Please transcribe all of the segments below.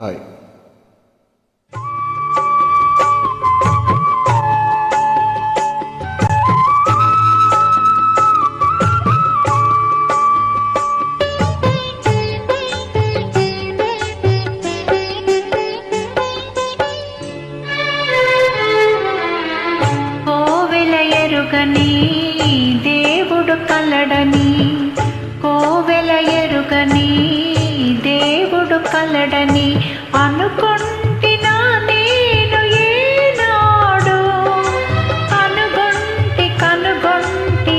Hi కోవెల అనుకొంటినా నేను ఏనాడు. కనుగొంటి కనుగొంటి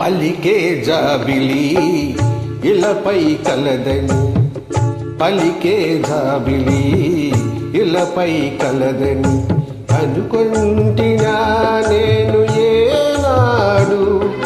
పలికే జాబిలి ఇలపై కలదని. పలికే జాబిలి ఇలపై కలదని. అనుకుంటున్నా నేను ఏ కనుగొంటి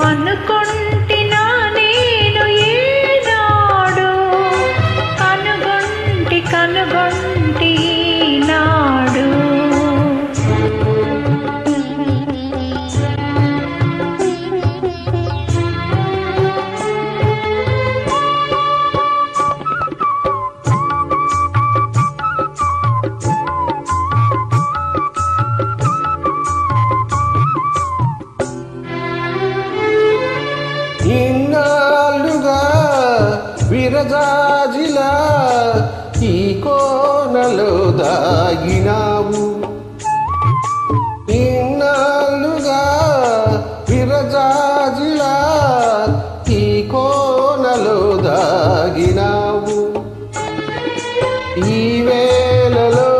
பண்ணு విరజాజిలా ఈ కోనలో దాగినావు. ఇన్నాళ్ళుగా విరజాజిలా ఈ కోనలో దాగినావు. ఈ వేళలో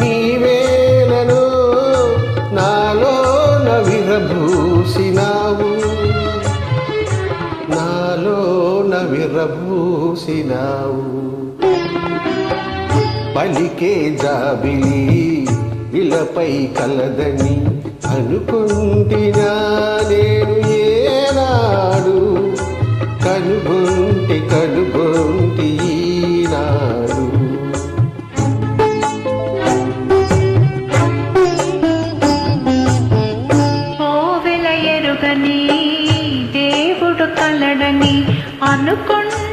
నీ వేళను నాలో నవిరభూసినావు విరూసినావు పలికే జాబిలి ఇలపై కలదని అనుకుంటినా నేను ఏనాడు. కనుగొంటి కనుగొంటి ఈనాడు. ఓవెల అనుకుంటే